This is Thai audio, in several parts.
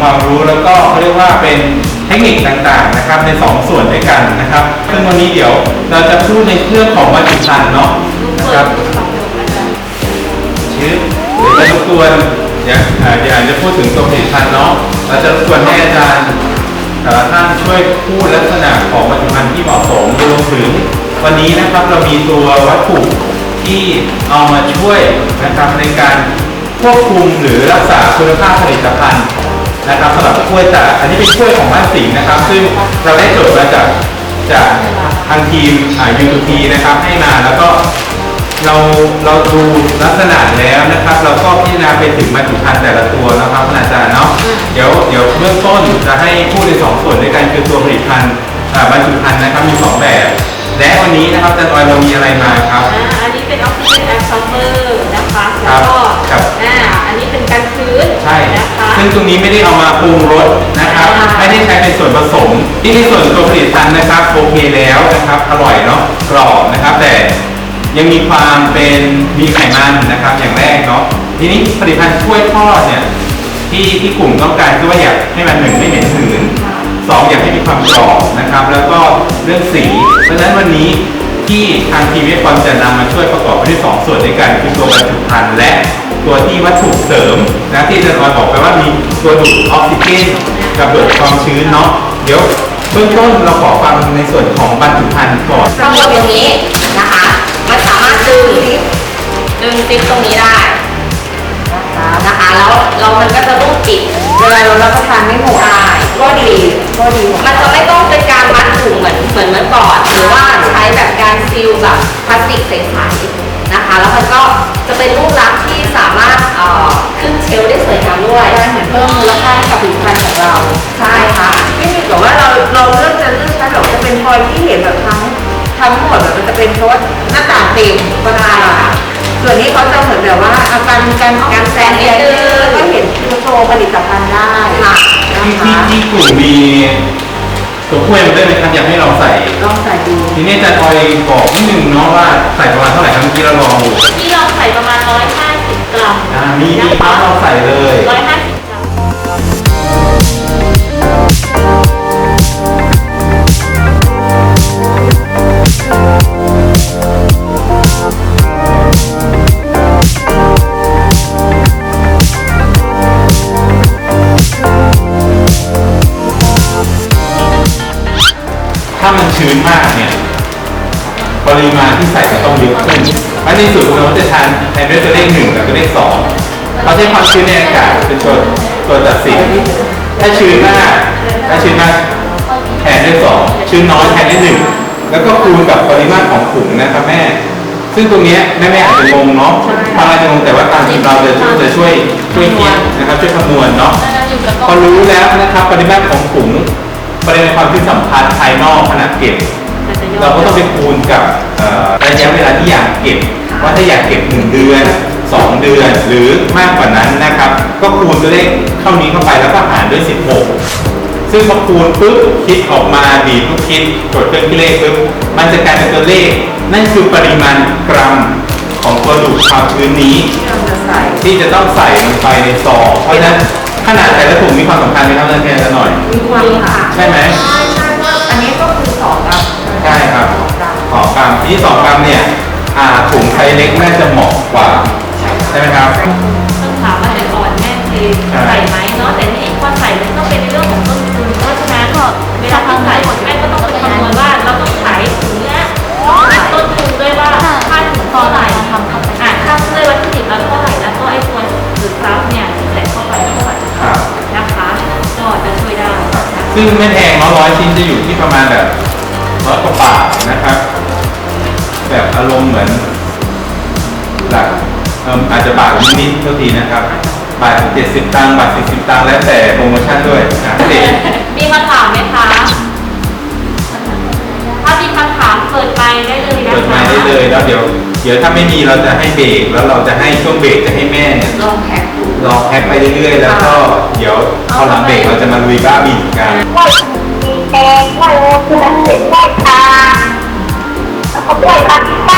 ความรู้แล้วก็เขาเรียกว่าเป็นเทคนิคต่างๆนะครับในสองส่วนด้วยกันนะครับ ซึ่งวันนี้เดี๋ยวเราจะพูดในเรื่องของวัตถุพันธ์เนาะนะครับชื่อหรือจะรบกวนอยากอ่าอยากจะพูดถึงตัวผลิตภัณฑ์เนาะเราจะรบกวนให้อาจารย์แต่ละท่านช่วยพูดลักษณะของผลิตภัณฑ์ที่เหมาะสมรวมถึงวันนี้นะครับเรามีตัววัตถุที่เอามาช่วยนะครับในการควบคุมหรือรักษาคุณภาพผลิตภัณฑ์ นะครับสำหรับกล้วยจากอันนี้เป็นกล้วยของบ้านสิงห์นะครับ ซึ่งเราได้จดมาจากจากทางทีมอ่า U2T นะครับให้มาแล้วก็เราเราดูลักษณะแล้วนะครับ เราก็พิจารณาไปถึงบรรจุภัณฑ์แต่ละตัวนะครับอาจารย์เนาะเดี๋ยวเดี๋ยวเบื้องต้นจะให้พูดในสองส่วนด้วยกันคือตัวผลิตภัณฑ์อ่าบรรจุภัณฑ์นะครับมีสองแบบ และวันนี้นะครับอาจารย์ออยเรามีอะไรมาครับ ซึ่งตรงนี้ไม่ได้เอามาปรุงรสนะครับอ่าไม่ได้ใช้เป็นส่วนผสม ที่ในส่วนตัวผลิตภัณฑ์นะครับโอเคแล้วนะครับอร่อยเนาะกรอบนะครับ แต่ยังมีความเป็นมีไขมันนะครับอย่างแรกเนาะทีนี้ผลิตภัณฑ์ช่วยทอดเนี่ยที่ที่กลุ่มต้องการคือว่าอยากให้มันหนึ่งไม่เหม็นหืนสองอยากให้มีความกรอบนะครับ แล้วก็เรื่องสีเพราะฉะนั้นวันนี้ที่ทางทีวีคอนจะนำมาช่วยประกอบไปด้วยสองส่วนด้วยกันคือตัวบรรจุภัณฑ์และ ตัวที่วัตถุเสริมนะที่อาจะมาบอกไปว่ามีตัวดูดออกซิเจนกับดูดความชื้นเนาะเดี๋ยวเบื้องต้นเราขอฟังในส่วนของบรรจุภัณฑ์ก่อนข้างบนตรงนี้นะคะ มันสามารถดึงดึงซิปตรงนี้ได้นะคะ แล้วแล้วมันก็จะรูดปิดเวลาเรารับประทานไม่หมดได้ก็ดีก็ดี มันจะไม่ต้องเป็นการมัดถุงเหมือนเหมือนเมื่อก่อน หรือว่าใช้แบบการซีลแบบพลาสติกใสๆ นะคะ แล้วมันก็จะเป็นรูปลักษณ์ที่สามารถเอ่อขึ้นเชลฟ์ได้สวยงามด้วย ได้เหมือนเพิ่มมูลค่าให้กับผลิตภัณฑ์ของเรา ใช่ค่ะ ไม่มีแบบว่าเราเราเลือกจะเลือกใช้แบบจะเป็นพลอยที่เห็นแบบทั้งทั้งหมดแบบมันจะเป็นเพราะว่าหน้าต่างเต็มก็ได้ค่ะส่วนนี้เขาจะเหมือนแบบว่าอาการการการแซงเองก็เห็นคือโชว์ผลิตภัณฑ์ได้ค่ะที่ที่ที่กลุ่มมี ตัวกล้วยมาด้วยไหมครับอยากให้เราใส่ ลองใส่ดูทีนี้อาจารย์ออยบอกนิดนึงเนาะว่าใส่ประมาณเท่าไหร่ครับเมื่อกี้เราลองดูที่เราใส่ประมาณ 150 กรัมอ่ามีมีครับเราใส่เลย 150 ส่จะต้องเยอะขึ้นเพราะในสุดเราจะทานแทนด้วยตัวเลขหนึ่งกับตัวเลขสองเขาใช้ความชื้นในอากาศเป็นตัวตัวตัดสิน ถ้าชื้นมากถ้าชื้นมากแทนด้วยสองชื้นน้อยแทนด้วยหนึ่งแล้วก็คูณกับปริมาตรของถุงนะครับแม่ ซึ่งตรงนี้แม่แม่อาจจะงงเนาะบางอาจจะงงแต่ว่าตามทีมเราจะจะช่วยช่วยคิดนะครับช่วยคำนวณเนาะพอรู้แล้วนะครับปริมาตรของถุงปริมาณความที่สัมพันธ์ภายนอกขนาดเก็บ เราก็ต้องไปคูณกับเอ่อระยะเวลาที่อยากเก็บว่าถ้าอยากเก็บ 1 เดือน 2 เดือนหรือมากกว่านั้นนะครับ ก็คูณตัวเลขเท่านี้เข้าไปแล้วก็หารด้วย 16 ซึ่งพอคูณปุ๊บคิดออกมาดีดลูกคิดกดเครื่องคิดเลขปุ๊บมันจะกลายเป็นตัวเลข นั่นคือปริมาณกรัมของตัวดูดความชื้นนี้ ที่เราจะใส่ที่จะต้องใส่ลงไปในซองเพราะฉะนั้นขนาดแต่ละถุงมีความสำคัญไหมครับอาจารย์แค่หน่อย มีความค่ะ ใช่ไหม กรัมที่สองกรัมเนี่ยอ่าถุงไซส์เล็กน่าจะเหมาะกว่า ใช่ไหมครับ ต้องถามว่าแต่ก่อนแม่เคยใส่ไหมเนาะแต่นี่พอใส่มันก็เป็นในเรื่องของต้นทุนเพราะฉะนั้นก็เวลาที่ใส่แม่ก็ต้องไปคำนวณว่าเราต้องขายถุงเนี้ยต้องหาต้นทุนด้วยว่าค่าถุงเท่าไหร่ทำอ่าค่าด้วยวัตถุดิบแล้วเท่าไหร่แล้วก็ไอ้ตัวหรือซับเนี่ยที่ใส่เข้าไปเท่าไหร่ครับ นะคะก็จะช่วยได้นะคะซึ่งไม่แพงเนาะร้อยชิ้นจะอยู่ที่ประมาณแบบร้อยกว่าบาทนะครับแบบอารมณ์เหมือนหลักเอิ่มอาจจะบาทนิดๆเท่าทีนะครับ บาทเจ็ดสิบตังค์บาทสี่สิบตังค์แล้วแต่โปรโมชั่นด้วยนะเด็กมีคำถามไหมคะ ถ้ามีคำถามเปิดไมค์ได้เลยนะคะ เปิดไมค์ได้เลยแล้วเดี๋ยว เดี๋ยวถ้าไม่มีเราจะให้เบรกแล้วเราจะให้ช่วงเบรกจะให้แม่เนี่ยลองแพ็คดูรอแพ็คไปเรื่อยๆ แล้วก็เดี๋ยวเอาหลังเบรกเราจะมาลุยบ้าบินกันกล้วยมีแดงกล้วยโอคือน้ำเป็นกล้วยตาแล้วก็กล้วยปาปิก้ากล้วยน้ำตาลกล้วยดูน้ำปลาอยากหาขยะค่ะกล้วยอยากเป็นตำอะไรเพิ่มเติมเป็นบ้างอะไรอย่างเงี้ยบ้างอยากได้หมายถึงผลิตภัณฑ์ใช่ไหมคะดูตัวอย่า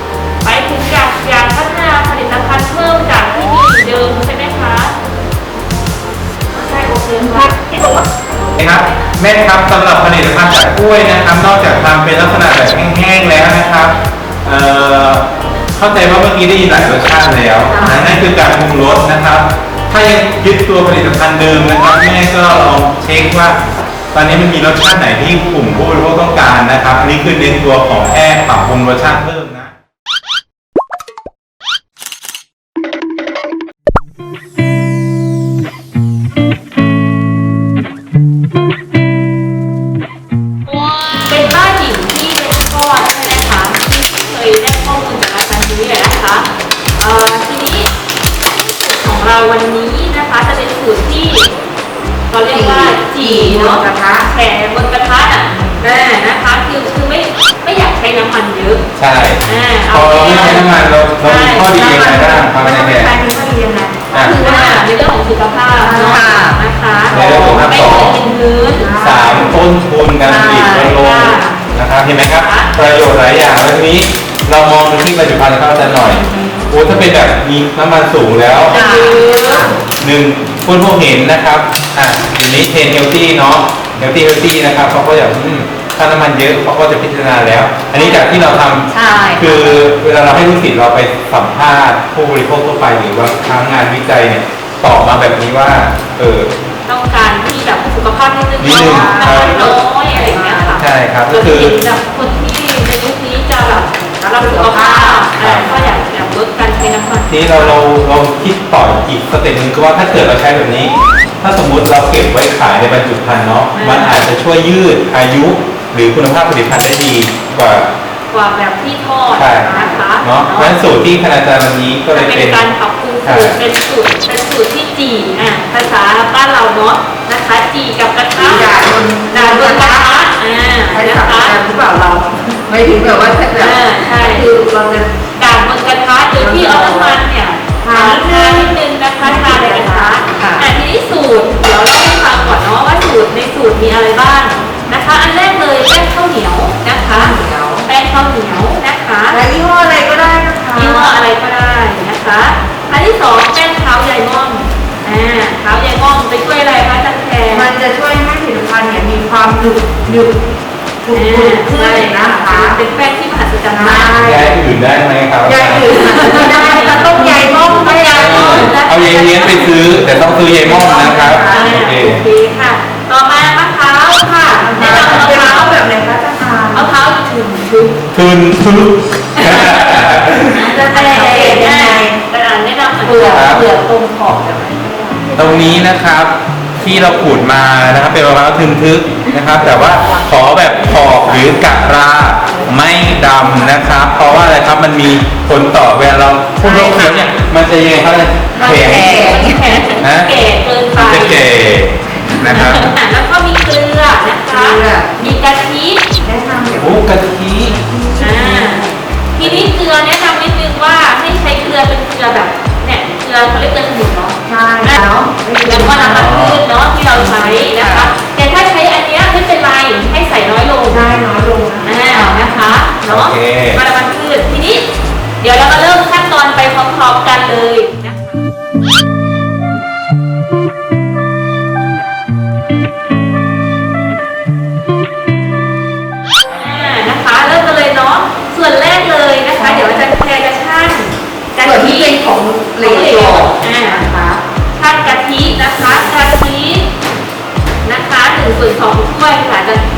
แม่ครับสำหรับผลิตภัณฑ์จากกล้วยนะครับ นอกจากทำเป็นลักษณะแบบแห้งๆแล้วนะครับเอ่อเข้าใจว่าเมื่อกี้ได้ยินหลายรสชาติแล้วนั่นคือการปรุงรสนะครับ ถ้ายังยึดตัวผลิตภัณฑ์เดิมนะครับแม่ก็ลองเช็คว่า ตอนนี้มันมีรสชาติไหนที่กลุ่มผู้บริโภคต้องการนะครับอันนี้คือในตัวของแค่ปรับปรุงรสชาติเพิ่ม ข้อดียังไงบ้างครับมันในต้องแบเป็นบการมีข้อดียังไงอะคือว่าในเรื่องของสุขภาพเนาะค่ะนะคะในเรื่องของสุขภาพไม่สองเป็นพื้นสามต้นทุนการผลิตลดลงนะครับเห็นไหมครับ ประโยชน์หลายอย่างแล้วทีนี้เรามองไปที่ผลิตภัณฑ์นะครับอาจารย์หน่อยโอ้ถ้าเป็นแบบมีน้ำมันสูงแล้วค่ะหนึ่งคุณพวกเห็นนะครับอะทีนี้เทรนเฮลตี้เนาะเฮลตี้เฮลตี้นะครับเขาก็อยากอืมถ้าน้ำมันเยอะเขาก็จะพิจารณาแล้ว อันนี้จากที่เราทำใช่คือเวลาเราให้ลูกศิษย์เราไปสัมภาษณ์ผู้บริโภคทั่วไปหรือว่าทางงานวิจัยเนี่ยตอบมาแบบนี้ว่าเออต้องการที่แบบสุขภาพนิดนึงนิดนึงเนาะครับน้ำมันน้อยอะไรอย่างเงี้ยค่ะใช่ครับก็ก็คืคืออแบบคนที่ในยุคนี้จะแบบรักสุขภาพอ่าก็อยากอยากลดการใช้น้ำมันทีนี้เราเราเราคิดต่ออีกสเต็ปหนึงคือว่าถ้าเกิดเราใช้แบบนี้ ถ้าสมมุติเราเก็บไว้ขายในบรรจุภัณฑ์เนาะมันอาจจะช่วยยืดอายุ หรือคุณภาพผลิตภัณฑ์ได้ดีกว่ากว่าแบบที่ทอดใช่นะคะเนาะเพราะฉะนั้นสูตรที่คณาจารย์วันนี้ก็เลจะยเป็เป็นน การปรับปรุงสูตรเป็นสูตรเป็นสูตรที่จีอะภาษาบ้านเราเนาะนะคะ จีกับกระทะจีด่าบนด่าบนกระทะอ่าใช้นะสับคะ กันหรือเปล่าเราไม่ถึงแบบว่าถ้าแบบอ่าใช่ แต่ต้องซื้อเยม่อมนะครับอ่าโอเคโอเคค่ะ ต่อมามะพร้าวค่ะแนะนำมะเป็นพร้าวเขาแบบไหนคะอาจารย์มะพร้าวถึงชุบทุนทุน จะแนะนำยังไงแนะนำเปลือกครับเปลือกตรงขอบแบบไหนตรงนี้นะครับที่เราขูดมานะครับเป็นมะพร้าวทึนทึกนะครับ แต่ว่าขอแบบขอบหรือกะราไม่ดำนะครับ เพราะว่าอะไรครับมันมีผลต่อเวลาเราพูดโรคเคี้ยวเนี่ยมันจะยังไงครับแข็งแข็ง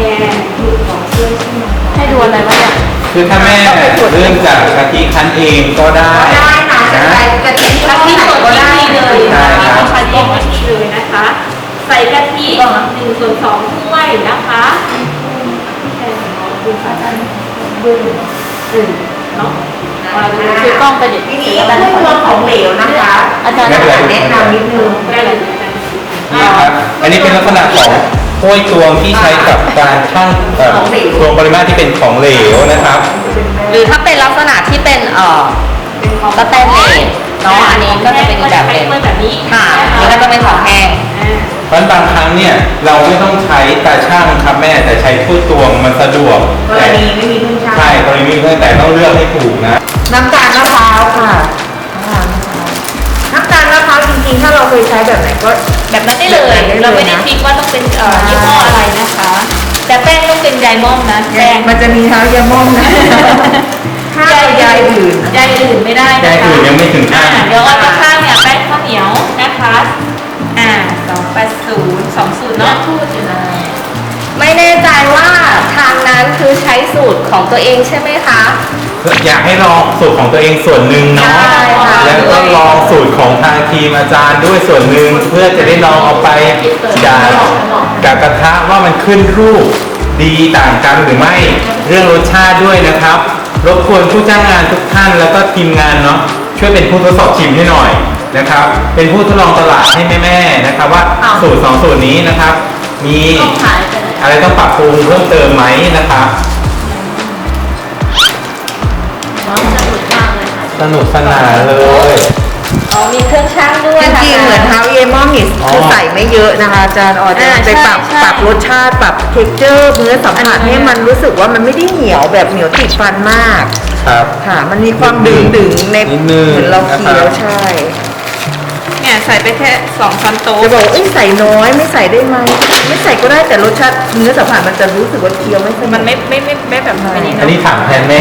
ค่ะจะแทนของเชื่อใช่ไหมคะให้ดูอะไรวะเนี่ย คือถ้าแม่เริ่มจากกะทิคั้นเองก็ได้ ได้นะจะใส่กะทิกะทิสดก็ที่ได้นี่เลยใช่นะคะครับกะทิกะทิเลยนะคะ ใส่กะทิหนึ่งส่วนสองถ้วยนะคะแทนของคุณอาจารย์เบิ้ลหนึ่งเนาะเราจะคือกล้องไปเด็ดทีนี้เครื่องรวมของเหลวนะคะ อาจารย์ไม่เป็นไรแนะนำนิดนึงได้เลยอาจารย์นี่ครับ อันนี้เป็นลักษณะของ ถ้วยตวงที่ใช้กับการชั่งเอ่อตวงปริมาตรที่เป็นของเหลวนะครับ หรือถ้าเป็นลักษณะที่เป็นเอ่อสแตนเลสเนาะอันนี้ก็จะเป็นอีกแบบหนึ่งก็จะใช้ถ้วยแบบนี้ค่ะอันนี้ก็จะเป็นของแห้ง อ่า เพราะฉะนั้นบางครั้งเนี่ยเราไม่ต้องใช้ตาช่างครับแม่แต่ใช้ถ้วยตวงมันสะดวกกรณีไม่มีเครื่องช่างใช่กรณีไม่มีเครื่องแต่ต้องเลือกให้ถูกนะ น้ำตาลมะพร้าวค่ะน้ำตาลมะพ ร้าวจริงๆ ถ้าเราเคยใช้แบบไหนก็ แบบนั้นได้เลยแบบนั้นได้เลยนะ เราไม่ได้ฟิกว่าต้องเป็นเอ่อยี่ห้ออะไรนะคะ แต่แป้งต้องเป็นไดมอนด์นะแป้งมันจะมีเท้ายาม่อมนะถ้าเอายายอื่นยายอื่นไม่ได้นะคะ ยายอื่นยังไม่ถึงขั้นอ่าเดี๋ยวเอาไปข้างเนี่ยแป้งข้าวเหนียวนะคะ อ่าสองแปดศูนย์สองศูนย์เนาะพูดอยู่นะไม่แน่ใจว่าทางนั้นคือใช้สูตรของตัวเองใช่ไหมคะ อยากให้ลองสูตรของตัวเองส่วนหนึ่งเนาะใช่ค่ะ แล้วก็ลองสูตรของทางทีมอาจารย์ด้วยส่วนหนึ่งเพื่อจะได้ลองเอาไปจากกับกระทะว่ามันขึ้นรูปดีต่างกันหรือไม่เรื่องรสชาติด้วยนะครับ รบกวนผู้จ้างงานทุกท่านแล้วก็ทีมงานเนาะช่วยเป็นผู้ทดสอบชิมให้หน่อยนะครับ เป็นผู้ทดลองตลาดให้แม่ๆนะครับ ว่าสูตรสองสูตรนี้นะครับ มีต้องขายไปไหน อะไรต้องปรับปรุงเพิ่มเติมไหมนะครับ สนุกสนานเลย อ๋อมีเครื่องช่างด้วยจริงๆ เหมือนเท้าเยมอมนี่อ๋อ คือใส่ไม่เยอะนะคะอาจารย์ออจะอ่าไปปรับใช่ใช่ ปรับรสชาติปรับเท็กเจอร์เนื้อสัมผัสให้มันรู้สึกว่ามันไม่ได้เหนียวแบบเหนียวติดฟันมาก ครับ ค่ะ มันมีความดึงดึงๆในนิดนึงเหมือนเราเคี้ยวนะครับ ใช่เนี่ย ใส่ไปแค่สองช้อนโต๊ะจะบอกว่าเอ้ยใส่น้อยไม่ใส่ได้ไหมไม่ใส่ก็ได้แต่รสชาติเนื้อสัมผัสมันจะรู้สึกว่าเคี้ยวไม่สนุก มันไม่ไม่ไม่ไม่แบบไม่นี่อันเนาะนี้ถามแทนแม่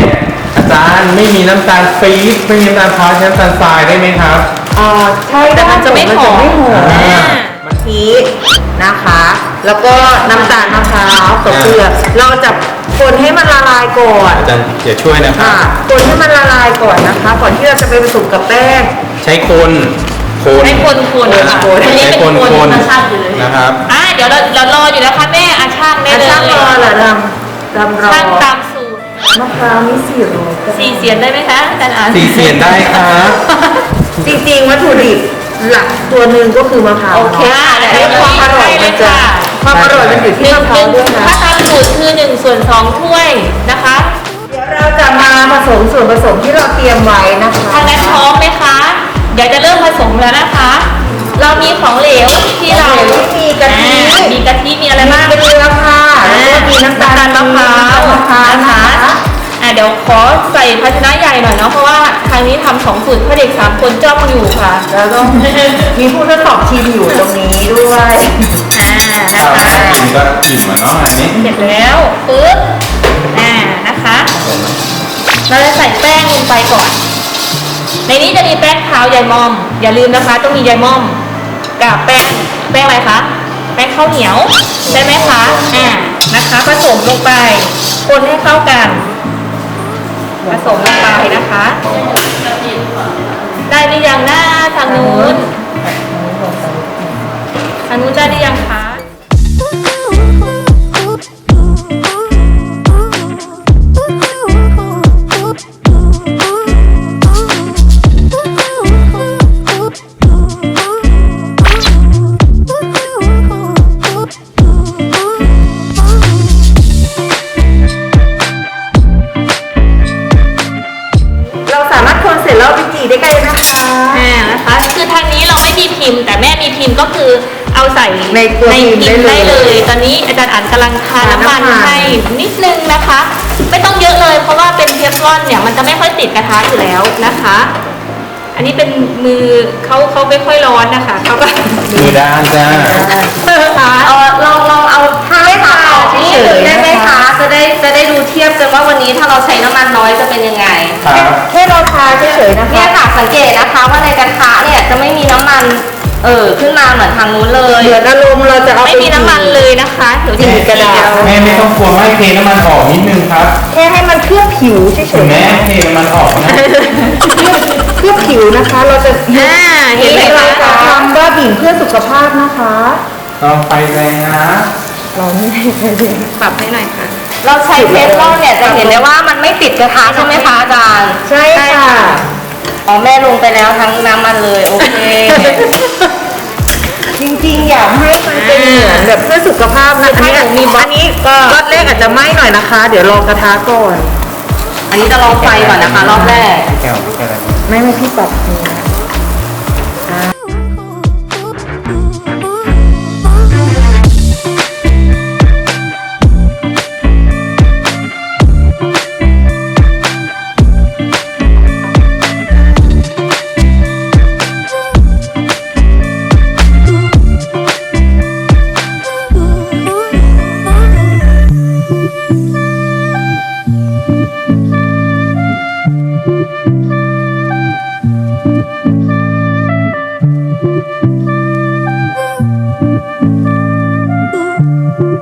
อาจารย์ไม่มีน้ำตาลปี๊บไม่มีน้ำตาลพร้าวใช้น้ำตาลทรายได้ไหมครับ อ่าใช่แต่มันจะไม่หอมไม่หอมอ่ากะทินะคะ แล้วก็น้ำตาลมะพร้าวกับเกลือเราจะคนให้มันละลายก่อนอาจารย์อย่าช่วยนะครัค่ะบคนให้มันละลายก่อนนะคะ ก่อนที่เราจะไปผสมกับแป้งใช้คน คนให้คนคนอ่าค่ะคนอันนี้ใช้เป็นคนคนคนธรรมชาติอยู่เลยนะครับอ่าเดี๋ยวเราเรารออยู่นะคะแม่อาช่างได้อาเลยช่างรอเหรอดำดำรอช่างตามสูตรมะพร้าวนี่สี่ร้อยสี่เสียนได้ไหมคะอาจารย์อ่านสี่เสียนได้ครับจริงๆวัตถุดิบหลักตัวหนึ่งก็คือมะพร้าวโอเคนาะค่ะเดี๋ยวแล้วความอร่อยมันจะความอร่อยมันอยู่ที่มะพร้าวด้วยนะถ้าตามสูตรคือหนึ่งส่วนสองถ้วยนะคะ เดี๋ยวเราจะมาผสมส่วนผสมที่เราเตรียมไว้นะคะทางนั้นพร้อมไหมคะ เดี๋ยวจะเริ่มผสมแล้วนะคะ เรามีของเหลวที่เรามีกะทิ อ่ามีกะทิมีอะไรบ้างมีเกลือค่ะแล้วก็มีน้ำตาลมะพร้าวมะพร้าวนะนะคะคะ อะเดี๋ยวขอใส่ภาชนะใหญ่หน่อยเนาะเพราะว่าทางนี้ทำสองสูตรเพื่อเด็กสามคนจ้องอยู่ค่ะ แล้วก็มีผู้ทดสอบชิมอยู่ตรงนี้ด้วยอ่านะถ้าคะไม่กินก็อิ่มอะเนาะอันนี้เสร็จแล้วปึ๊บอ่านะคะ เราจะใส่แป้งลงไปก่อน ในนี้จะมีแป้งเท้ายายมอม อย่าลืมนะคะต้องมียายมอม กับแป้งแป้งอะไรคะแป้งข้าวเหนียวใช่ไหมคะอ่านะคะผสมลงไปคนให้เข้ากันผสมลงไปนะคะ ได้หรือยังหน้าทางนู้นทางนู้นได้หรือยังคะ ในตัวพิมพ์พิมพ์ได้ได้เลเลยยตอนนี้อาจารย์อ่านกำลังทาน้ำมันทาน้ำมันให้นิดนึงนะคะ ไม่ต้องเยอะเลย เพราะว่าเป็นเทฟลอนเนี่ยมันจะไม่ค่อยติดกระทะอยู่แล้วนะคะ อันนี้เป็นมือเขาเขาไม่ค่อยร้อนนะคะเขาก็มือด้านจ้าค่ะเออลองลองเอาท่าค่ะออกนี่เฉยๆได้ไหมนะคะคะจะได้จะได้ดูเทียบกันว่าวันนี้ถ้าเราใช้น้ำมันน้อยจะเป็นยังไงครับแค่เราทาเฉยๆนะคะเนี่ยค่ะสังเกตนะคะว่าในกระทะเนี่ยจะไม่มีน้ำมัน เออ ขึ้นมาเหมือนทางนู้นเลย เหมือนอารมณ์เราจะเอาไม่ไปมีน้ำมันเลยนะคะเดี๋ยวจะจีกระดาษแม่ไม่ต้องกลัวว่าให้เทน้ำมันออกนิดนึงครับแค่ให้มันเคลือบผิวเฉถึงยๆแม้นะเทน้ำมันออกนะเคลือบผิวนะคะ เราจะอ่าเห็นไหมเราคะจะทำบ้าบิ่นเพื่อสุขภาพนะคะต้องไฟแรงนะ เราไม่ได้ไปเรียน ปรับให้หน่อยค่ะ เราใช้เทฟลอนเนี่ยจะเห็นได้ว่ามันไม่ติดกระทะใช่ไหมคะอาจารย์ ใช่ค่ะ อ๋อแม่ลงไปแล้วทั้งน้ำมันเลย โอเค จริงๆ อยากให้มันเป็นเหมือนแบบเพื่อสุขภาพนะถ้าอย่างมีบล็อกอันนี้ก็รอบแรกอาจจะไหม้หน่อยนะคะ เดี๋ยวรอกระทะก่อน อันนี้จะลองไฟก่อนนะคะ รอบแรก แก้วแก้วอะไรมไม่ไม่พี่ปรับมื นะ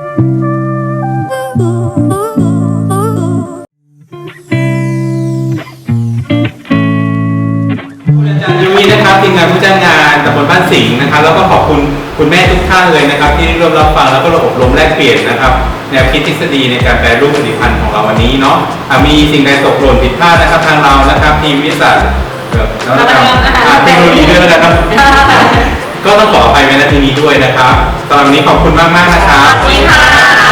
ครับทีมงานผู้จ้างงานตำบลบ้านสิงห์นะครับ แล้วก็ขอบคุณคุณแม่ทุกท่านเลยนะครับ ที่ร่วมรับฟังแล้วก็ร่วมอบรมแลกเปลี่ยนนะครับ แนวคิดทฤษฎีในการแปรรูปผลิตภัณฑ์ของเราวันนี้เนาะะมีสิ่งใดตกหล่นผิดพลาดนะครับ ทางเรานะครับทีมวิทยาศาสตร์เอ่อนวัตกรรมอะเทคโนโลยีด้วยนะครับ ก็ต้องขออภัยไว้ณที่นี้ด้วยนะครับตอนนี้ขอบคุณมากมากนะครับสวัสดีค่ะ